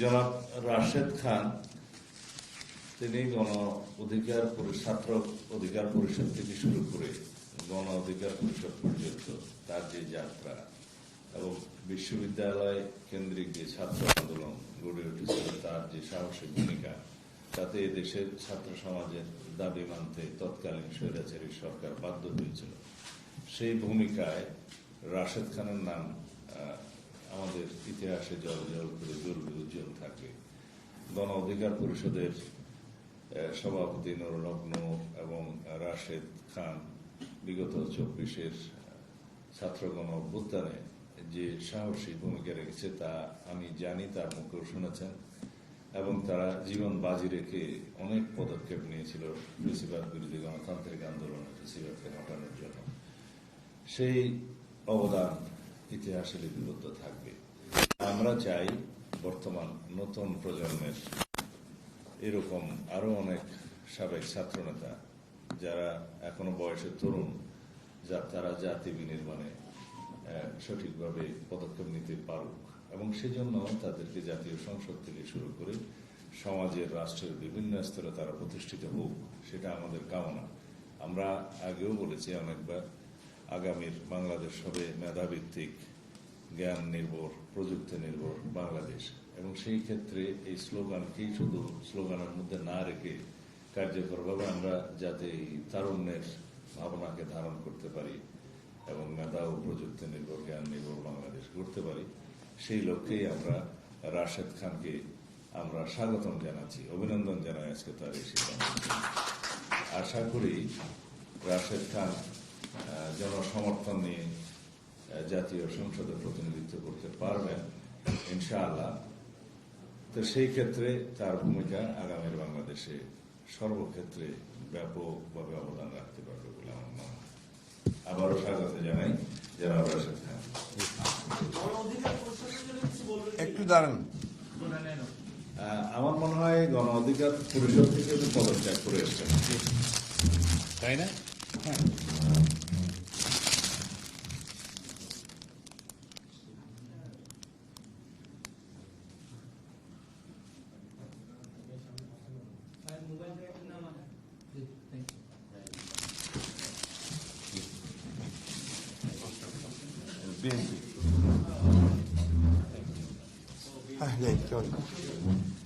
জনাব রাশেদ খান, তিনি গণ অধিকার ছাত্র অধিকার পরিষদ থেকে শুরু করে গণ অধিকার পরিষদ পর্যন্ত তার যে যাত্রা এবং বিশ্ববিদ্যালয় কেন্দ্রিক যে ছাত্র আন্দোলন গড়ে উঠেছিল, তার যে সাহসিক ভূমিকা, তাতে দেশের ছাত্র সমাজের দাবি মানতে তৎকালীন স্বৈরাচারী সরকার বাধ্য হয়েছিল। সেই ভূমিকায় রাশেদ খানের নাম আমাদের ইতিহাসে জল জল করে জ্বলবে উজ্জ্বল থাকে। গণ অধিকার পরিষদের সভাপতি নুরুলগ্ন এবং রাশেদ খান বিগত চব্বিশের ছাত্রগণ অভ্যুত্থানে যে সাহসী ভূমিকা রেখেছে তা আমি জানি, তার মুখেও শুনেছেন। এবং তারা জীবন বাজি রেখে অনেক পদক্ষেপ নিয়েছিল বেশিরভাগ বিরোধী গণতান্ত্রিক আন্দোলনে, বেশিরভাগকে হটানোর জন্য। সেই অবদান ইতিহাসে লিপিবদ্ধ থাকবে। আমরা চাই বর্তমান নতুন প্রজন্মের এরকম আরও অনেক সাবেক ছাত্রনেতা যারা এখনও বয়সে তরুণ, যা তারা জাতি বিনির্মাণে সঠিকভাবে পদক্ষেপ নিতে পারুক এবং সেজন্য তাদেরকে জাতীয় সংসদ থেকে শুরু করে সমাজের, রাষ্ট্রের বিভিন্ন স্তরে তারা প্রতিষ্ঠিত হোক, সেটা আমাদের কামনা। আমরা আগেও বলেছি অনেকবার আগামীর বাংলাদেশ হবে মেধাভিত্তিক, জ্ঞান নির্ভর, প্রযুক্তি নির্ভর বাংলাদেশ। এবং সেই ক্ষেত্রে এই স্লোগানকেই শুধু স্লোগানের মধ্যে না রেখে কার্যকরভাবে আমরা যাতে এই তারুণ্যের ভাবনাকে ধারণ করতে পারি এবং মেধা ও প্রযুক্তি নির্ভর, জ্ঞান নির্ভর বাংলাদেশ গড়তে পারি, সেই লক্ষ্যেই আমরা রাশেদ খানকে আমরা স্বাগতম জানাচ্ছি। অভিনন্দন জানাই আজকে তার এই সিদ্ধান্ত আশা করি রাশেদ খান জনসমর্থন নিয়ে জাতীয় সংসদে প্রতিনিধিত্ব করতে পারবেন ইনশাআল্লাহ। তো সেই ক্ষেত্রে তার ভূমিকা আগামীর বাংলাদেশে সর্বক্ষেত্রে ব্যাপকভাবে অবদান রাখতে পারবে বলে আমার মনে হয়। আবারও স্বাগত জানাই যারা রাশেদ খান একটু দাঁড়ান। আমার মনে হয় গণ অধিকার পরিষদ থেকে পদত্যাগ করে এসছেন। তাই না? হ্যাঁ। Bem. Ah, gente, olha.